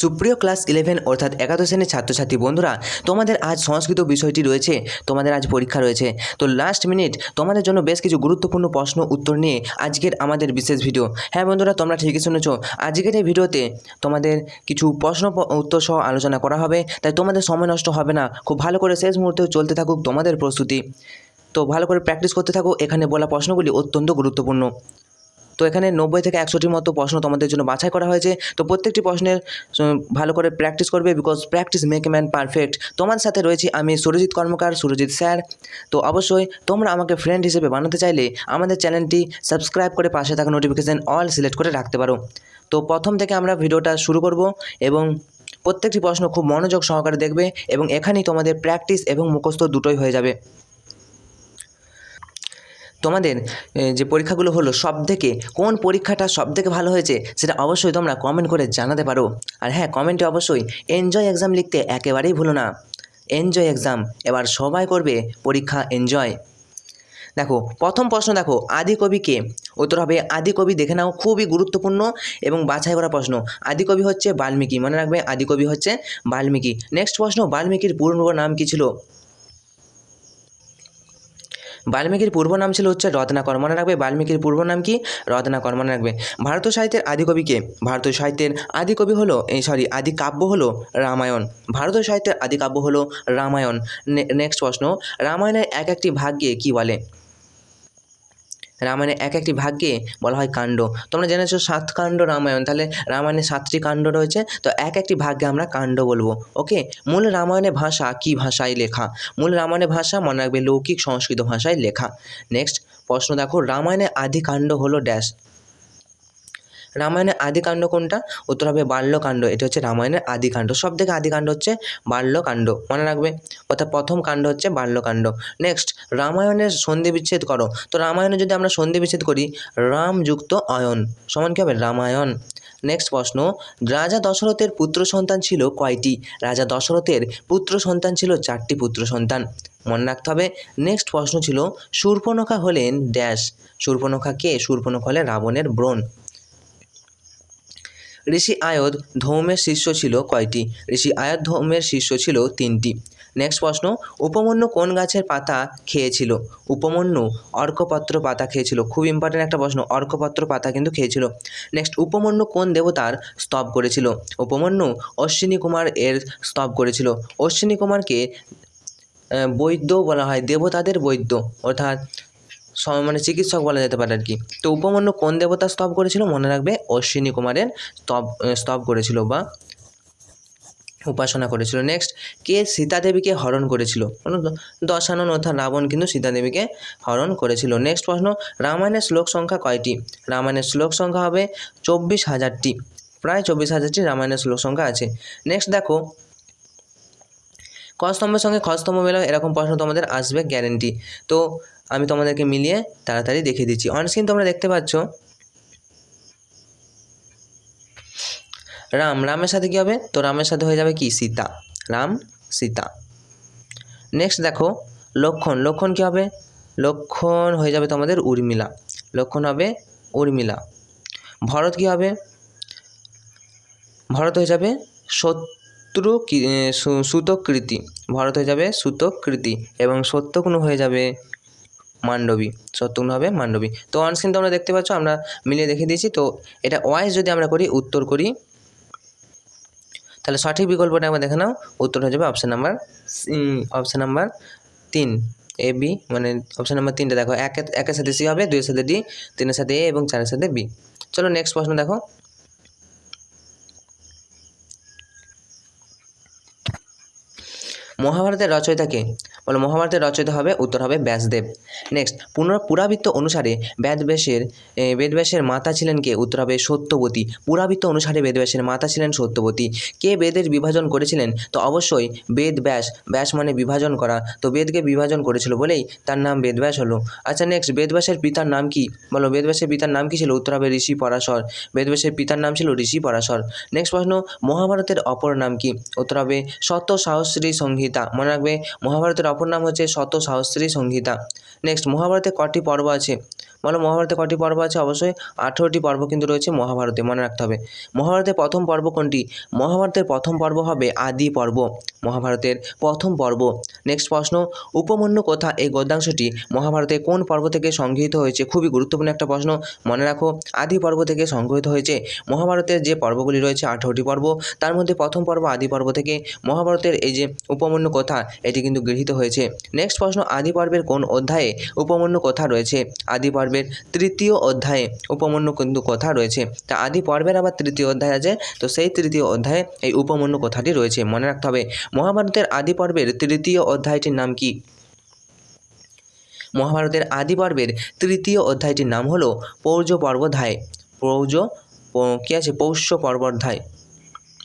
সুপ্রিয় class eleven অর্থাৎ একাদশ শ্রেণির ছাত্রছাত্রী বন্ধুরা, তোমাদের আজ সংস্কৃত বিষয়টি রয়েছে, তোমাদের আজ পরীক্ষা রয়েছে। তো লাস্ট মিনিট তোমাদের জন্য বেশ কিছু গুরুত্বপূর্ণ প্রশ্ন উত্তর নিয়ে আজকের আমাদের বিশেষ ভিডিও হ্যাঁ বন্ধুরা, তোমরা ঠিকই শুনেছ, আজকের এই ভিডিওতে তোমাদের কিছু প্রশ্ন উত্তর সহ আলোচনা করা হবে, তাই তোমাদের সময় নষ্ট হবে না। খুব ভালো করে শেষ মুহূর্তেও চলতে থাকুক তোমাদের প্রস্তুতি। তো ভালো করে প্র্যাকটিস করতে থাকো, এখানে বলা প্রশ্নগুলি অত্যন্ত গুরুত্বপূর্ণ। তো এখানে নব্বই থেকে একশোটির মতো প্রশ্ন তোমাদের জন্য বাছাই করা হয়েছে। তো প্রত্যেকটি প্রশ্নের ভালো করে প্র্যাকটিস করবে because practice make man perfect তোমার সাথে রয়েছি আমি সুরজিৎ কর্মকার, সুরজিৎ স্যার। তো অবশ্যই তোমরা আমাকে ফ্রেন্ড হিসেবে বানাতে চাইলে আমাদের চ্যানেলটি সাবস্ক্রাইব করে পাশে থাকা নোটিফিকেশান অল সিলেক্ট করে রাখতে পারো। তো প্রথম থেকে আমরা ভিডিওটা শুরু করব এবং প্রত্যেকটি প্রশ্ন খুব মনোযোগ সহকারে দেখবে এবং এখানেই তোমাদের প্র্যাকটিস এবং মুখস্থ দুটোই হয়ে যাবে। তোমাদের যে পরীক্ষাগুলো হলো সব থেকে কোন পরীক্ষাটা সব থেকে ভালো হয়েছে সেটা অবশ্যই তোমরা কমেন্ট করে জানাতে পারো। আর হ্যাঁ কমেন্টে অবশ্যই এনজয় এক্সাম লিখতে একেবারেই ভুলো না। এনজয় এক্সাম এবার সবাই করবে পরীক্ষা এনজয় দেখো, প্রথম প্রশ্ন দেখো, আদি কবি কে? উত্তর হবে আদি কবি, দেখে নাও, খুবই গুরুত্বপূর্ণ এবং বাছাই করা প্রশ্ন। আদি কবি হচ্ছে বাল্মীকি, মনে রাখবে? আদি কবি হচ্ছে বাল্মীকি। নেক্সট প্রশ্ন, বাল্মীকির পূর্ণ নাম কি ছিল? বাল্মীকির পূর্ব নাম ছিল হচ্ছে রত্নাকর মনে রাখবে? বাল্মীকির পূর্ব নাম কি? রত্নাকর মনে রাখবে। ভারতীয় সাহিত্যের আদি কবি কে? ভারতীয় সাহিত্যের আদিকবি হলো, এই সরি আদি কাব্য হলো রামায়ণ। ভারতীয় সাহিত্যের আদি কাব্য হলো রামায়ণ। নেক্সট প্রশ্ন, রামায়ণের এক একটি ভাগ্যে কি বলে? রামায়ণের এক একটি ভাগ্যে বলা হয় কাণ্ড। তোমরা জেনেছো সাত কাণ্ড রামায়ণ। তাহলে রামায়ণের সাতটি কাণ্ড রয়েছে। তো এক একটি ভাগ্যে আমরা কাণ্ড বলব। ওকে? মূল রামায়ণের ভাষা কি ভাষায় লেখা? মূল রামায়ণের ভাষা মনে রাখবে লৌকিক সংস্কৃত ভাষায় লেখা। নেক্সট প্রশ্ন দেখো। রামায়ণের আদি কাণ্ড হলো ড্যাশ। রামায়ণের আদি কাণ্ড কোনটা? উত্তর হবে বাল্যকাণ্ড। এটা হচ্ছে রামায়ণের আদিকাণ্ড সব থেকে আদিকাণ্ড হচ্ছে বাল্যকাণ্ড। মনে রাখবে? অর্থাৎ প্রথম কাণ্ড হচ্ছে বাল্যকাণ্ড। নেক্সট রামায়ণের সন্ধি বিচ্ছেদ করো। তো রামায়ণে যদি আমরা সন্ধি বিচ্ছেদ করি, রাম যুক্ত অয়ন। সমান কী হবে? রামায়ণ। নেক্সট প্রশ্ন, রাজা দশরথের পুত্র সন্তান ছিল কয়টি? রাজা দশরথের পুত্র সন্তান ছিল চারটি পুত্র সন্তান। মনে রাখতে হবে নেক্সট প্রশ্ন ছিল শূর্পণখা হলেন ড্যাশ। শূর্পণখা কে? শূর্পণখা হলেন রাবণের ব্রণ। ঋষি আয়ধ ধৌমের শিষ্য ছিল কয়টি? ঋষি আয়ধ ধৌমের শিষ্য ছিল তিনটি। নেক্সট প্রশ্ন, উপমন্যু কোন গাছের পাতা খেয়েছিল? উপমন্যু অর্কপত্র পাতা খেয়েছিল। খুব ইম্পর্টেন্ট একটা প্রশ্ন, অর্কপত্র পাতা কিন্তু খেয়েছিল। নেক্সট উপমন্যু কোন দেবতার স্তব করেছিল? উপমন্যু অশ্বিনী কুমার এর স্তব করেছিল। অশ্বিনী কুমারকে বৈদ্য বলা হয়, দেবতাদের বৈদ্য। অর্থাৎ মানে চিকিৎসক বলা যেতে পারে আর কি তো উপমন্যু কোন দেবতার স্তব করেছিল? মনে রাখবে অশ্বিনী কুমারের স্তব স্তব করেছিল বা উপাসনা করেছিল। নেক্সট কে সীতাদেবীকে হরণ করেছিল? দশানন অর্থাৎ রাবণ কিন্তু সীতাদেবীকে হরণ করেছিল। নেক্সট প্রশ্ন, রামায়ণের শ্লোক সংখ্যা কয়টি? রামায়ণের শ্লোক সংখ্যা হবে চব্বিশ হাজারটি। প্রায় চব্বিশ হাজারটি রামায়ণের শ্লোক সংখ্যা আছে। নেক্সট দেখো কস্তম্ভের সঙ্গে খ স্তম্ভ মেলাও এরকম প্রশ্ন তোমাদের আসবে গ্যারেন্টি তো আমি তোমাদেরকে মিলিয়ে তাড়াতাড়ি দেখিয়ে দিচ্ছি। অন স্ক্রিন তোমরা দেখতে পাচ্ছ। রাম, রামের সাথে কী হবে? তো রামের সাথে হয়ে যাবে কি? সীতা। রাম, সীতা। নেক্সট দেখো, লক্ষণ। লক্ষণ কী হবে? লক্ষণ হয়ে যাবে তোমাদের উর্মিলা। লক্ষণ হবে উর্মিলা। ভরত কী হবে? ভরত হয়ে যাবে শত্রু সুতকৃতি। ভরত হয়ে যাবে সুতকৃতি এবং সত্যগুণ হয়ে যাবে মান্ডবী। সত্যগুণ হবে মান্ডবী। তো অনস্ক্রিন তোমরা দেখতে পাচ্ছ, আমরা মিলিয়ে দেখে দিয়েছি। তো এটা ওয়াইজ যদি আমরা করি, উত্তর করি, তাহলে সঠিক বিকল্পটা একবার দেখে নাও। উত্তর হয়ে যাবে অপশান নাম্বার অপশান নাম্বার তিন। এ বি মানে অপশান নাম্বার তিনটে দেখো। এক, একের সাথে সি হবে, দুইয়ের সাথে ডি তিনের সাথে এ এবং চারের সাথে বি চলো নেক্সট প্রশ্ন দেখো। মহাভারতের রচয়িতাকে বলো মহাভারতের রচয়িতা হবে, উত্তর হবে ব্যাসদেব। নেক্সট পুনর পুরাবৃত্ত অনুসারে বেদব্যাসের বেদব্যাসের মাতা ছিলেন কে? উত্তর হবে সত্যবতী। পুরাবৃত্ত অনুসারে বেদব্যাসের মাতা ছিলেন সত্যবতী। কে বেদের বিভাজন করেছিলেন? তো অবশ্যই বেদ ব্যাস। ব্যাস মানে বিভাজন করা। তো বেদকে বিভাজন করেছিল বলেই তার নাম বেদব্যাস হলো। আচ্ছা নেক্সট বেদব্যাসের পিতার নাম কি? বলো, বেদব্যাসের পিতার নাম কি ছিল? উত্তর হবে ঋষি পরাশর। বেদব্যাসের পিতার নাম ছিল ঋষি পরাশর। নেক্সট প্রশ্ন, মহাভারতের অপর নাম কি? উত্তর হবে শত সাহস্রী সংহিতা। মনে রাখবে, মহাভারতের অপর নাম হচ্ছে শত সহস্রী সংহিতা নেক্সট মহাভারতে কটি পর্ব আছে? বলো, মহাভারতে কটি পর্ব আছে? অবশ্যই আঠেরোটি পর্ব কিন্তু রয়েছে মহাভারতে, মনে রাখতে হবে। মহাভারতের প্রথম পর্ব কোনটি? মহাভারতের প্রথম পর্ব হবে আদি পর্ব, মহাভারতের প্রথম পর্ব। নেক্সট প্রশ্ন, উপমন্য কথা? এই গদ্যাংশটি মহাভারতে কোন পর্ব থেকে সংগৃহীত হয়েছে? খুবই গুরুত্বপূর্ণ একটা প্রশ্ন, মনে রাখো, আদি পর্ব থেকে সংগৃহীত হয়েছে মহাভারতের যে পর্বগুলি রয়েছে, আঠেরোটি পর্ব। তার মধ্যে প্রথম পর্ব আদি পর্ব থেকে, মহাভারতের এই যে উপমন্যু কথা, এটি কিন্তু গৃহীত হয়েছে। নেক্সট প্রশ্ন আদি পর্বের কোন অধ্যায়ে উপমন্যু কথা রয়েছে? আদি পর্বের তৃতীয় অধ্যায়ে উপমন্যু কিন্তু কথা রয়েছে? তা আদি পর্বের আবার তৃতীয় অধ্যায় আছে, তো সেই তৃতীয় অধ্যায়ে এই উপমন্যু কথাটি রয়েছে? মনে রাখতে হবে, মহাভারতের আদি পর্বের তৃতীয় অধ্যায়টির নাম কি? মহাভারতের আদি পর্বের তৃতীয় অধ্যায়টির নাম হলো পৌর্য পর্বধায় পৌর্য কি আছে? পৌষ্য পর্বধায়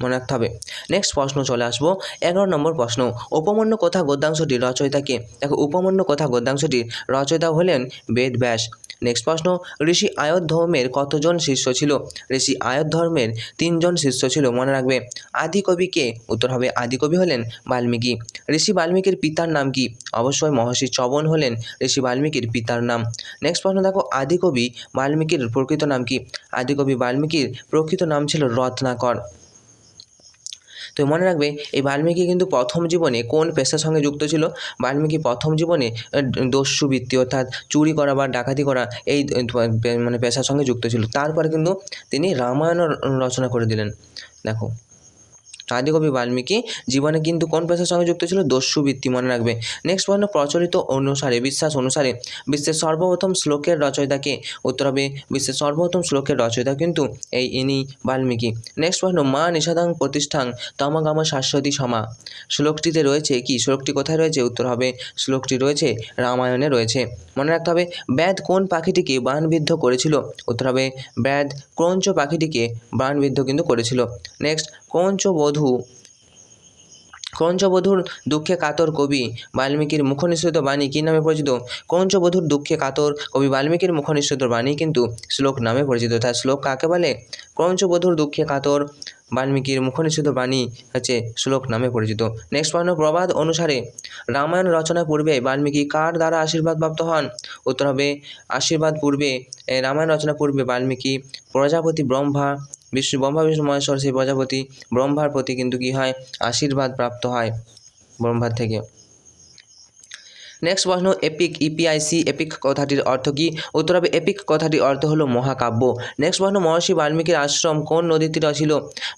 মনে রাখতে হবে। নেক্সট প্রশ্ন চলে আসব। এগারো নম্বর প্রশ্ন, উপমন্য কথা গদ্যাংশটির রচয়িতাকে, দেখো উপমন্য কথা গদ্যাংশটির রচয়িতা হলেন বেদ ব্যাস। নেক্সট প্রশ্ন, ঋষি আয়ত ধর্মের কতজন শিষ্য ছিল? ঋষি আয়ত ধর্মের তিনজন শিষ্য ছিল, মনে রাখবে। আদি কবি কে উত্তর হবে, আদি কবি হলেন বাল্মীকি। ঋষি বাল্মীকির পিতার নাম কি? অবশ্যই মহর্ষি চবন হলেন ঋষি বাল্মীকির পিতার নাম। নেক্সট প্রশ্ন, দেখো আদিকবি বাল্মীকির প্রকৃত নাম কি? আদিকবি বাল্মীকির প্রকৃত নাম ছিল রত্নাকর। তো মনে রাখবে, এই বাল্মীকি কিন্তু প্রথম জীবনে কোন পেশার সঙ্গে যুক্ত ছিল? বাল্মীকি প্রথম জীবনে দস্যু দস্যুবৃত্তি অর্থাৎ চুরি করা বা ডাকাতি করা এই মানে পেশার সঙ্গে যুক্ত ছিল। তারপরে কিন্তু তিনি রামায়ণ রচনা করে দিলেন। দেখো আদিকবি বাল্মীকি জীবনে কিন্তু কোন পেশার সঙ্গে যুক্ত ছিল? দস্যুবৃত্তি মনে রাখবে। নেক্সট প্রশ্ন প্রচলিত অনুসারে, বিশ্বাস অনুসারে। বিশ্বের সর্বপ্রথম শ্লোকের রচয়িতাকে উত্তর হবে বিশ্বের সর্বপ্রথম শ্লোকের রচয়িতা কিন্তু এই ইনি বাল্মীকি। নেক্সট প্রশ্ন মা নিষাদাং প্রতিষ্ঠাং তমগাম শাশ্বতী সমা। শ্লোকটিতে রয়েছে কি? শ্লোকটি কোথায় রয়েছে? উত্তর হবে শ্লোকটি রয়েছে রামায়ণে রয়েছে। মনে রাখতে হবে ব্যাদ কোন পাখিটিকে বানবিদ্ধ করেছিল? উত্তর হবে ব্যাদ ক্রঞ্চ পাখিটিকে বানবিদ্ধ কিন্তু করেছিল। নেক্সট ক্রঞ্চবধূ ক্রঞ্চবধূর দুঃখে কাতর কবি বাল্মীকির মুখনিসৃত বাণী কী নামে পরিচিত? ক্রঞ্চবধূর দুঃখে কাতর কবি বাল্মীকির মুখনিসৃত বাণী কিন্তু শ্লোক নামে পরিচিত। তার শ্লোক কাকে বলে? ক্রঞ্চবধূর দুঃখে কাতর বাল্মীকির মুখনিসৃত বাণী হচ্ছে শ্লোক নামে পরিচিত। নেক্সট প্রশ্ন প্রবাদ অনুসারে। রামায়ণ রচনা পূর্বে বাল্মীকি কার দ্বারা আশীর্বাদ প্রাপ্ত হন? উত্তর হবে, আশীর্বাদ পূর্বে রামায়ণ রচনা পূর্বে বাল্মীকি প্রজাপতি ব্রহ্মা বিষ্ণু ব্রহ্মা বিষ্ণু মহেশ্বর সেই প্রজাপতি ব্রহ্মার প্রতি কিন্তু কী হয়? আশীর্বাদ প্রাপ্ত হয় ব্রহ্মার থেকে। নেক্সট প্রশ্ন এপিক ইপিআইসি এপিক কথাটির অর্থ কি? উত্তর হবে এপিক কথাটির অর্থ হলো মহাকাব্য। নেক্সট প্রশ্ন মহর্ষি বাল্মীকির আশ্রম কোন নদীর তীরে ছিল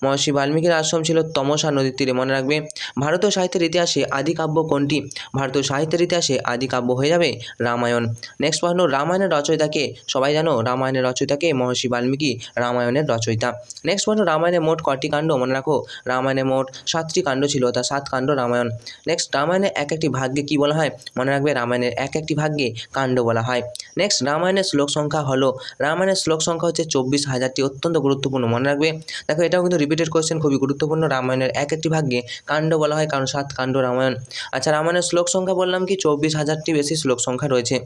মহর্ষি বাল্মীকির আশ্রম ছিল তমসা নদীর তীরে মনে রাখবে। ভারতীয় সাহিত্যের ইতিহাসে আদি কাব্য কোনটি? ভারতীয় সাহিত্যের ইতিহাসে আদি কাব্য হয়ে যাবে রামায়ণ। নেক্সট প্রশ্ন রামায়ণের রচয়িতাকে? সবাই জানো, রামায়ণের রচয়িতাকে মহর্ষি বাল্মীকি, রামায়ণের রচয়িতা। নেক্সট প্রশ্ন রামায়ণের মোট কটি কাণ্ড মনে রাখো? রামায়ণে মোট সাতটি কাণ্ড ছিল, তা সাত কাণ্ড রামায়ণ। নেক্সট রামায়ণে এক একটি ভাগ্যে কি বলা হয়? মনে রাখবে রামায়ণের এক একটি ভাগ্যে কাণ্ড বলা হয়। নেক্সট রামায়ণের শ্লোক সংখ্যা হলো। রামায়ণের শ্লোক সংখ্যা হচ্ছে চব্বিশ হাজারটি অত্যন্ত গুরুত্বপূর্ণ, মনে রাখবে। দেখো, এটাও কিন্তু রিপিটেড কোয়েশ্চেন খুবই গুরুত্বপূর্ণ। রামায়ণের এক একটি ভাগ্যে কাণ্ড বলা হয়, কারণ সাত কাণ্ড রামায়ণ। আচ্ছা রামায়ণের শ্লোক সংখ্যা বললাম কি? চব্বিশ হাজারটি বেশি শ্লোক সংখ্যা রয়েছে।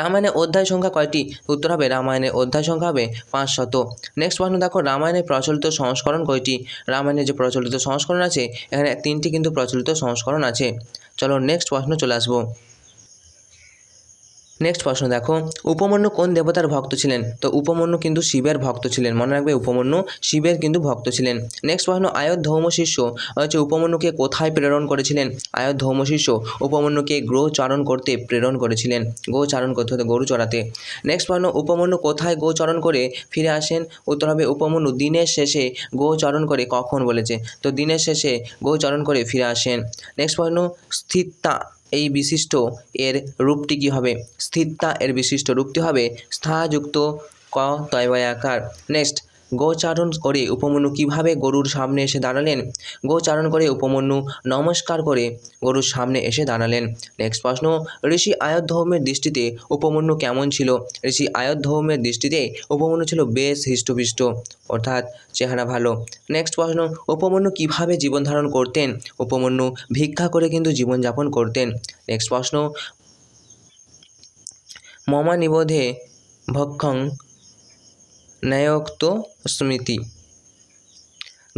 রামায়ণের অধ্যায় সংখ্যা কয়টি? উত্তর হবে, রামায়ণের অধ্যায় সংখ্যা হবে পাঁচশত নেক্সট প্রশ্ন, দেখো, রামায়ণের প্রচলিত সংস্করণ কয়টি? রামায়ণের যে প্রচলিত সংস্করণ আছে, এখানে তিনটি কিন্তু প্রচলিত সংস্করণ আছে। চলো নেক্সট প্রশ্ন চলে আসব। নেক্সট প্রশ্ন, দেখো। উপমন্যু কোন দেবতার ভক্ত ছিলেন? তো উপমন্যু কিন্তু শিবের ভক্ত ছিলেন। মনে রাখবে, উপমন্যু শিবের কিন্তু ভক্ত ছিলেন। নেক্সট প্রশ্ন ধৌম শিষ্য হচ্ছে উপমন্যুকে কোথায় প্রেরণ করেছিলেন? আয়ত ধৌম শিষ্য উপমন্যুকে গ্রহ চারণ করতে প্রেরণ করেছিলেন। গো চারণ করতে হতো, গরু চড়াতে। নেক্সট প্রশ্ন, উপমন্যু কোথায় গো চরণ করে ফিরে আসেন? উত্তর হবে, উপমন্যু দিনের শেষে গো চরণ করে কখন বলেছে? তো দিনের শেষে গো চরণ করে ফিরে আসেন। নেক্সট প্রশ্ন স্থিরতা এই বিশিষ্ট এর রূপটি কী হবে? স্থিরতা এর বিশিষ্ট রূপটি হবে স্থাযুক্ত ক তয়বায়াকার নেক্সট গোচারণ করে উপমন্যু কীভাবে গরুর সামনে এসে দাঁড়ালেন? গোচারণ করে উপমন্যু নমস্কার করে গরুর সামনে এসে দাঁড়ালেন। নেক্সট প্রশ্ন, ঋষি আয়োধ্যৌমের দৃষ্টিতে উপমন্যু কেমন ছিল? ঋষি আয়োধ্যৌমের দৃষ্টিতে উপমন্যু ছিল বেশ হৃষ্টপুষ্ট, অর্থাৎ চেহারা ভালো। নেক্সট প্রশ্ন, উপমন্যু কীভাবে জীবন ধারণ করতেন? উপমন্যু ভিক্ষা করে কিন্তু জীবনযাপন করতেন। নেক্সট প্রশ্ন মমা নিবোধে ভক্ষং ন্যায়োক্ত স্মৃতি।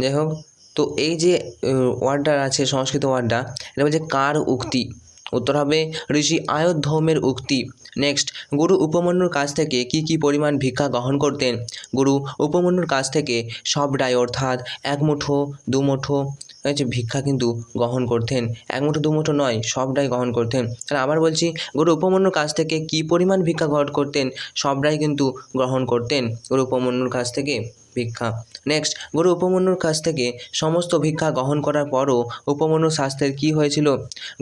যাই হোক তো এই যে ওয়ার্ডটা আছে, সংস্কৃত ওয়ার্ডটা, এটা বলছে কার উক্তি? উত্তর হবে ঋষি আয়োধ্যমের উক্তি। নেক্সট গুরু উপমন্যুর কাছ থেকে কি কি পরিমাণ ভিক্ষা গ্রহণ করতেন? গুরু উপমন্যুর কাছ থেকে সবটাই অর্থাৎ এক মুঠো, দু হচ্ছে ভিক্ষা কিন্তু গ্রহণ করতেন। এক মুঠো নয়, সবটাই গ্রহণ করতেন। তাহলে আবার বলছি, গুরু উপমন্যুর কাছ থেকে কি পরিমাণ ভিক্ষা গ্রহণ করতেন, সবটাই কিন্তু গ্রহণ করতেন গুরু উপমন্যুর কাছ থেকে ভিক্ষা। নেক্সট গুরু উপমন্যুর কাছ থেকে সমস্ত ভিক্ষা গ্রহণ করার পরও উপমন্যুর স্বাস্থ্যের কী হয়েছিল?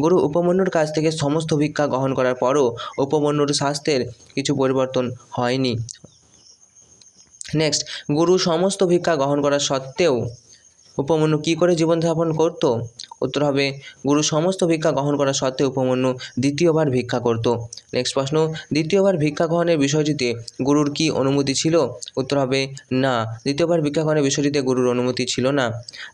গুরু উপমন্যুর কাছ থেকে সমস্ত ভিক্ষা গ্রহণ করার পরও উপমন্যুর স্বাস্থ্যের কিছু পরিবর্তন হয়নি। নেক্সট গুরু সমস্ত ভিক্ষা গ্রহণ করা সত্ত্বেও উপমন্যু কী করে জীবনযাপন করতো? উত্তর হবে, গুরু সমস্ত ভিক্ষা গ্রহণ করা সত্ত্বেও উপমন্যু দ্বিতীয়বার ভিক্ষা করত। নেক্সট প্রশ্ন, দ্বিতীয়বার ভিক্ষা গ্রহণের বিষয়টিতে গুরুর কি অনুমতি ছিল? উত্তর হবে, না। দ্বিতীয়বার ভিক্ষা গ্রহণের বিষয়টিতে গুরুর অনুমতি ছিল না।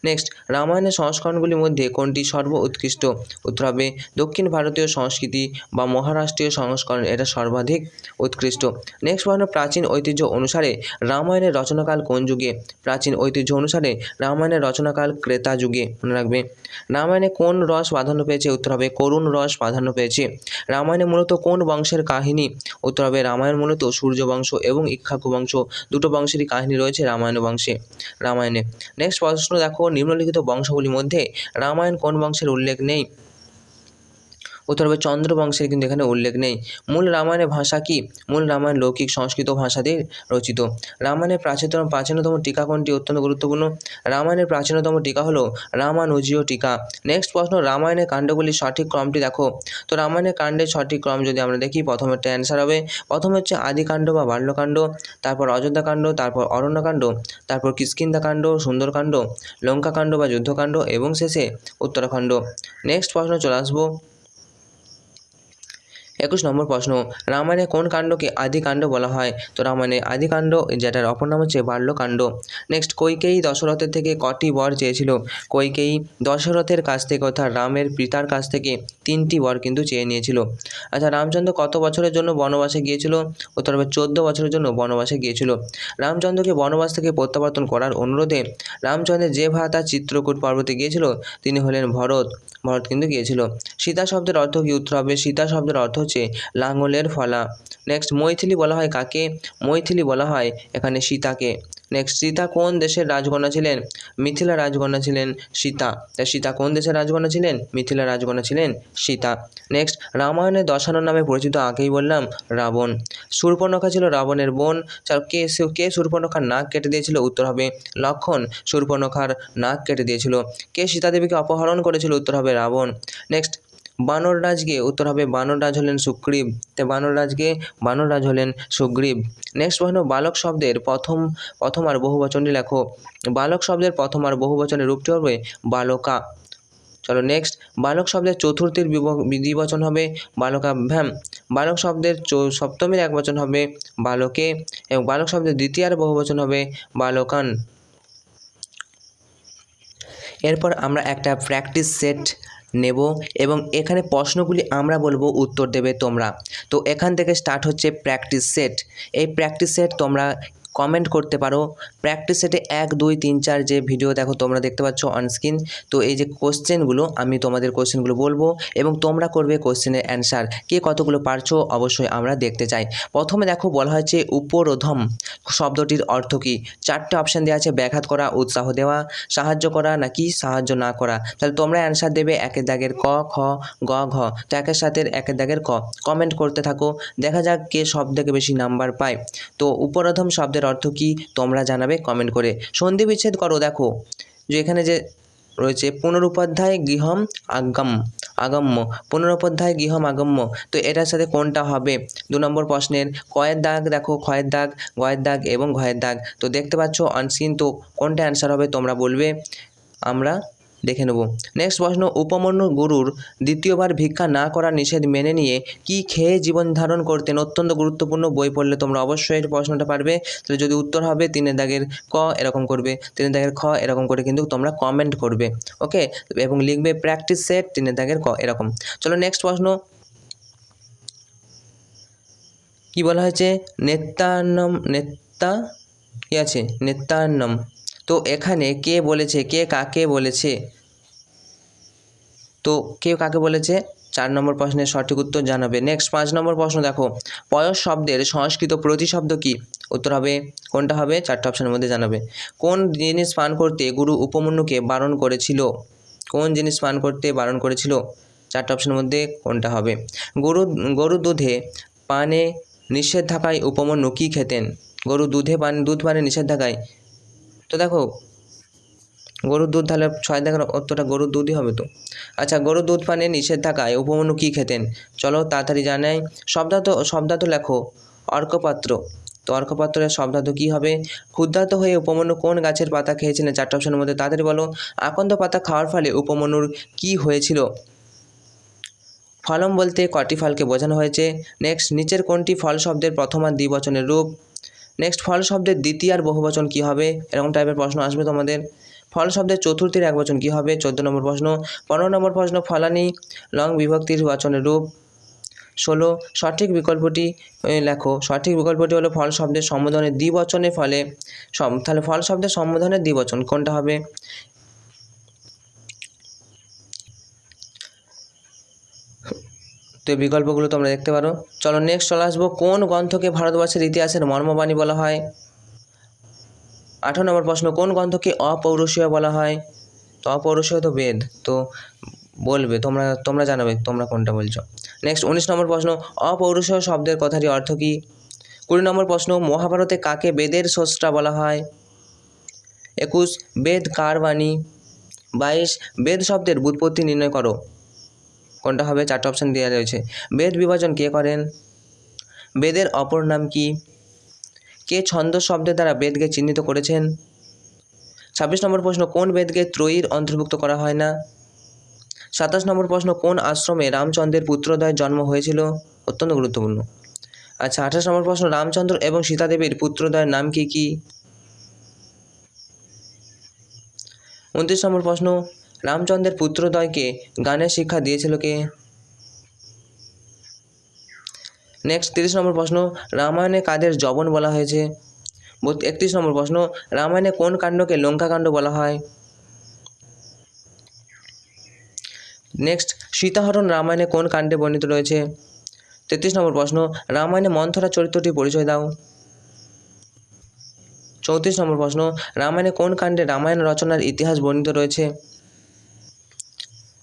নেক্সট, রামায়ণের সংস্করণগুলির মধ্যে কোনটি সর্ব উৎকৃষ্ট? উত্তর হবে, দক্ষিণ ভারতীয় সংস্কৃতি বা মহারাষ্ট্রীয় সংস্করণ এটা সর্বাধিক উৎকৃষ্ট। নেক্সট প্রশ্ন, প্রাচীন ঐতিহ্য অনুসারে রামায়ণের রচনাকাল কোন যুগে? প্রাচীন ঐতিহ্য অনুসারে রামায়ণের রচনাকাল ক্রেতা যুগে। মনে রাখবে। রামায়ণে কোন রস প্রাধান্য পেয়েছে? উত্তর হবে, করুণ রস প্রাধান্য পেয়েছে। রামায়ণে মূলত কোন বংশের কাহিনী? উত্তর হবে, রামায়ণ মূলত সূর্য বংশ এবং ইক্ষাকু বংশ। দুটো বংশেরই কাহিনী রয়েছে রামায়ণ বংশে। রামায়ণে। নেক্সট প্রশ্ন দেখো, নিম্নলিখিত বংশগুলির মধ্যে রামায়ণ কোন বংশের উল্লেখ নেই? উত্তর হবে চন্দ্র বংশের কিন্তু এখানে উল্লেখ নেই। মূল রামায়ণের ভাষা কি? মূল রামায়ণ লৌকিক সংস্কৃত ভাষা দিয়ে রচিত। রামায়ণের প্রাচীনতম প্রাচীনতম টিকা কোনটি? অত্যন্ত গুরুত্বপূর্ণ। রামায়ণের প্রাচীনতম টিকা হলো রামানুজীয় টিকা। নেক্সট প্রশ্ন, রামায়ণের কাণ্ডগুলির সঠিক ক্রমটি দেখো। তো রামায়ণের কাণ্ডের সঠিক ক্রম যদি আমরা দেখি, প্রথমে একটা অ্যান্সার হবে। প্রথম হচ্ছে আদিকাণ্ড বা বাল্যকাণ্ড, তারপর অযোধ্যাকাণ্ড, তারপর অরণ্যকাণ্ড, তারপর কিষ্কিন্ধাকাণ্ড, সুন্দরকাণ্ড, লঙ্কাকাণ্ড বা যুদ্ধকাণ্ড, এবং শেষে উত্তরাখণ্ড। নেক্সট প্রশ্ন চলে আসব। একুশ নম্বর প্রশ্ন রামায়ণে কোন কাণ্ডকে আদিকাণ্ড বলা হয়? তো রামায়ণে আদিকাণ্ড যেটার অপর নাম হচ্ছে বাল্যকাণ্ড। নেক্সট কৈকেয়ী দশরথের থেকে কটি বর চেয়েছিল? কৈকেয়ী দশরথের কাছ থেকে অর্থাৎ রামের পিতার কাছ থেকে তিনটি বর কিন্তু চেয়ে নিয়েছিল। আচ্ছা রামচন্দ্র কত বছরের জন্য বনবাসে গিয়েছিল? উত্তর চোদ্দ বছরের জন্য বনবাসে গিয়েছিল। রামচন্দ্রকে বনবাস থেকে প্রত্যাবর্তন করার অনুরোধে রামচন্দ্রের যে ভাতা চিত্রকূট পর্বতে গিয়েছিল, তিনি হলেন ভরত। ভরত কিন্তু গিয়েছিল। সীতা শব্দের অর্থ কি? উত্তর হবে সীতা শব্দের অর্থ হচ্ছে লাঙলের ফলা। নেক্সট মৈথিলি বলা হয় কাকে? মৈথিলি বলা হয় এখানে সীতাকে। নেক্সট সীতা কোন দেশের রাজকন্যা ছিলেন? মিথিলা রাজকন্যা ছিলেন সীতা। তা সীতা কোন দেশের রাজকন্যা ছিলেন? মিথিলা রাজকন্যা ছিলেন সীতা। নেক্সট রামায়ণের দশানন নামে পরিচিত আগেই বললাম, রাবণ। শূর্পণখা ছিল রাবণের বোন। চার কে কে শূর্পণখার নাক কেটে দিয়েছিল? উত্তর হবে লক্ষণ। শূর্পণখার নাক কেটে দিয়েছিল। কে সীতাদেবীকে অপহরণ করেছিল? উত্তর হবে রাবণ। নেক্সট বানররাজকে উত্তর হবে বানররাজ হলেন সুগ্রীব। তো বানররাজকে বানররাজ হলেন সুগ্রীব। নেক্সট প্রশ্ন, বালক শব্দের প্রথম প্রথম আর বহু বচনটি লেখো। বালক শব্দের প্রথম আর বহু বচনের রূপটি হবে বালকা। চলো নেক্সট বালক শব্দের চতুর্থীর দ্বিবচন হবে বালকাভ্যাম। বালক শব্দের সপ্তমীর এক বচন হবে বালকে। এবং বালক শব্দের দ্বিতীয়ার বহু বচন হবে বালকান। এরপর আমরা একটা প্র্যাকটিস সেট নেব এবং এখানে প্রশ্নগুলি আমরা বলব উত্তর দেবে তোমরা। তো এখান থেকে স্টার্ট হচ্ছে প্র্যাকটিস সেট এই প্র্যাকটিস সেট তোমরা কমেন্ট করতে পারো। প্র্যাকটিস সেটে এক, দুই, তিন, চার যে ভিডিও দেখো তোমরা দেখতে পাচ্ছ অনস্ক্রিন তো এই যে কোশ্চেনগুলো আমি তোমাদের কোশ্চেনগুলো বলব এবং তোমরা করবে কোশ্চেনের অ্যান্সার কে কতগুলো পারছ অবশ্যই আমরা দেখতে চাই। প্রথমে দেখো বলা হয়েছে উপরোধম শব্দটির অর্থ কী? চারটে অপশান দেওয়া আছে, ব্যাঘাত করা, উৎসাহ দেওয়া, সাহায্য করা নাকি সাহায্য না করা। তাহলে তোমরা অ্যান্সার দেবে একের দাগের ক, খ, গ, ঘ। তো একের সাথে একের দাগের ক। কমেন্ট করতে থাকো। দেখা যাক কে সব থেকে বেশি নাম্বার পায়। তো উপরোধম শব্দের অর্থ কী তোমরা জানাবে? কমেন্ট করে। সন্ধি বিচ্ছেদ করো, দেখো। যে এখানে যে রয়েছে, পুনরুপাধ্যায় গৃহম আগম, আগম্য। পুনরুপাধ্যায় গৃহম আগম্য। তো এটার সাথে কোনটা হবে? দু নম্বর প্রশ্নের, কয়ের দাগ, দেখো, ক্ষয়ের দাগ, গয়ের দাগ এবং ঘয়ের দাগ। তো দেখতে পাচ্ছ অনস্ক্রিন তো কোনটা অ্যান্সার হবে তোমরা বলবে? আমরা দেখে নেব। নেক্সট প্রশ্ন, উপমন্যু গুরুর দ্বিতীয়বার ভিক্ষা না করার নিষেধ মেনে নিয়ে কি খেয়ে জীবন ধারণ করতেন অত্যন্ত গুরুত্বপূর্ণ বই পড়লে তোমরা অবশ্যই এই প্রশ্নটা পারবে। তাহলে যদি উত্তর হবে, তিনের দাগের ক এরকম করবে। তিনের দাগের খ এরকম করে কিন্তু তোমরা কমেন্ট করবে। ওকে এবং লিখবে প্র্যাকটিস সেট তিনের দাগের ক এরকম। চলো নেক্সট প্রশ্ন। কি বলা হয়েছে? নেত্যান্নম নেত্তা? কি আছে? নেত্যান্নম তো এখানে কে বলেছে? কে কাকে বলেছে? তো কে কাকে বলেছে? চার নম্বর প্রশ্নের সঠিক উত্তর জানাবে। নেক্সট পাঁচ নম্বর প্রশ্ন দেখো। পয়স শব্দের সংস্কৃত প্রতিশব্দ কি? উত্তর হবে, কোনটা হবে? চারটা অপশনের মধ্যে জানাবে। কোন জিনিস পান করতে গুরু উপমন্যুকে বারণ করেছিল? কোন জিনিস পান করতে বারণ করেছিল? চারটা অপশনের মধ্যে কোনটা হবে? গরু গরুর দুধে পানে নিষেধ থাকায় উপমন্যু কী খেতেন? গরু দুধে পান, দুধ পানে নিষেধ থাকায় তো দেখো, গরুর দুধ তাহলে ছয় দেখার উত্তরটা গরুর দুধই হবে তো। আচ্ছা গরুর দুধ পানে নিষেধ থাকায় উপমন্যু কী খেতেন? চলো তাড়াতাড়ি জানাই। শব্দাত শব্দাত লেখো, অর্কপাত্র। তো অর্কপাত্রের শব্দার্থ কী হবে? ক্ষুদ্রার্ত হয়ে উপমন্যু কোন গাছের পাতা খেয়েছিলেন চারটা অপশনের মধ্যে তাড়াতাড়ি বলো। আকন্দ পাতা খাওয়ার ফলে উপমন্যুর কী হয়েছিল? ফলম বলতে কটি ফলকে বোঝানো হয়েছে? নেক্সট নিচের কোনটি ফল শব্দের প্রথম আর দ্বিবচনের রূপ? নেক্সট ফল শব্দের দ্বিতীয় আর বহুবচন কী হবে? এরকম টাইপের প্রশ্ন আসবে তোমাদের। ফল শব্দের চতুর্থীর এক বচন কী হবে? চোদ্দ নম্বর প্রশ্ন। পনেরো নম্বর প্রশ্ন, ফলানি লং বিভক্তির বচনের রূপ। ষোলো, সঠিক বিকল্পটি লেখো। সঠিক বিকল্পটি হলো ফল শব্দের সম্বোধনের দ্বিবচনের ফলে তাহলে ফল শব্দের সম্বোধনের দ্বিবচন কোনটা হবে? তো বিকল্পগুলো তোমরা দেখতে পারো। চলো নেক্সট চলে আসব, কোন গ্রন্থকে ভারতবর্ষের ইতিহাসের মর্মবাণী বলা হয়? আঠারো নম্বর প্রশ্ন, কোন গ্রন্থকে অপৌরুষীয় বলা হয়? তো অপৌরুষীয় তো বেদ, তো বলবে, তোমরা তোমরা জানাবে, তোমরা কোনটা বলছো? নেক্সট উনিশ নম্বর প্রশ্ন, অপৌরুষীয় শব্দের কথাটি অর্থ কী? কুড়ি নম্বর প্রশ্ন, মহাভারতে কাকে বেদের স্রষ্টা বলা হয়? একুশ, বেদ কার বাণী? বাইশ, বেদ শব্দের ব্যুৎপত্তি নির্ণয় করো। কোনটা হবে? চারটে অপশন দেওয়া রয়েছে। বেদ বিভাজন কে করেন? বেদের অপর নাম কি? কে ছন্দ শব্দের দ্বারা বেদকে চিহ্নিত করেছেন? ছাব্বিশ নম্বর প্রশ্ন, কোন বেদকে ত্রয়ীর অন্তর্ভুক্ত করা হয় না? সাতাশ নম্বর প্রশ্ন, কোন আশ্রমে রামচন্দ্রের পুত্রদ্বয়ের জন্ম হয়েছিল? অত্যন্ত গুরুত্বপূর্ণ। আচ্ছা আঠাশ নম্বর প্রশ্ন, রামচন্দ্র এবং সীতাদেবীর পুত্রদ্বয়ের নাম কি কি? উনত্রিশ নম্বর প্রশ্ন রামচন্দ্রের পুত্রদ্বয়কে গানের শিক্ষা দিয়েছিল কে? নেক্সট তিরিশ নম্বর প্রশ্ন, রামায়ণে কাদের জবন বলা হয়েছে? একত্রিশ নম্বর প্রশ্ন, রামায়ণে কোন কাণ্ডকে লঙ্কাকাণ্ড বলা হয়? নেক্সট সীতাহরণ রামায়ণে কোন কাণ্ডে বর্ণিত রয়েছে? তেত্রিশ নম্বর প্রশ্ন, রামায়ণে মন্থরা চরিত্রটি পরিচয় দাও। চৌত্রিশ নম্বর প্রশ্ন, রামায়ণে কোন কাণ্ডে রামায়ণ রচনার ইতিহাস বর্ণিত রয়েছে?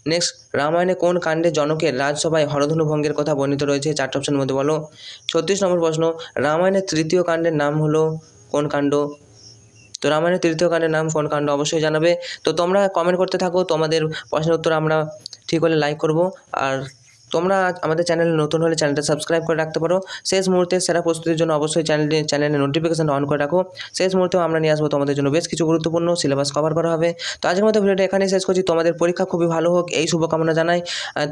নেক্সট রামায়ণে কোন কাণ্ডে জনকের রাজসভায় হরধনু ভঙ্গের কথা বর্ণিত রয়েছে চারটে অপশনের মধ্যে বলো। ছত্রিশ নম্বর প্রশ্ন, রামায়ণের তৃতীয় কাণ্ডের নাম হলো কোন কাণ্ড? তো রামায়ণের তৃতীয় কাণ্ডের নাম কোন কাণ্ড অবশ্যই জানাবে। তো তোমরা কমেন্ট করতে থাকো, তোমাদের প্রশ্নের উত্তর আমরা ঠিক হলে লাইক করব। আর তোমরা আমাদের চ্যানেলে নতুন হলে চ্যানেলটা সাবস্ক্রাইব করে রাখতে পারো। শেষ মুহূর্তে সেরা প্রস্তুতির জন্য অবশ্যই চ্যানেলটি চ্যানেলের নোটিফিকেশন অন করে রাখো। শেষ মুহূর্তেও আমরা নিয়ে আসব তোমাদের জন্য বেশ কিছু গুরুত্বপূর্ণ সিলেবাস কভার করা হবে। তো আজকের মতো ভিডিওটা এখানেই শেষ করছি। তোমাদের পরীক্ষা খুবই ভালো হোক, এই শুভকামনা জানাই।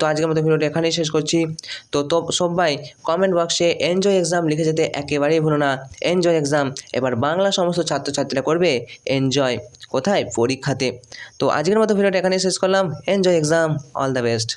তো আজকের মতো ভিডিওটা এখানেই শেষ করছি। তো তো, সবাই কমেন্ট বক্সে এনজয় এক্সাম লিখে যেতে একেবারেই ভুলো না। এনজয় এক্সাম এবার বাংলা সমস্ত ছাত্রছাত্রীরা করবে এনজয় কোথায়? পরীক্ষাতে। তো আজকের মতো ভিডিওটা এখানেই শেষ করলাম। Enjoy exam all the best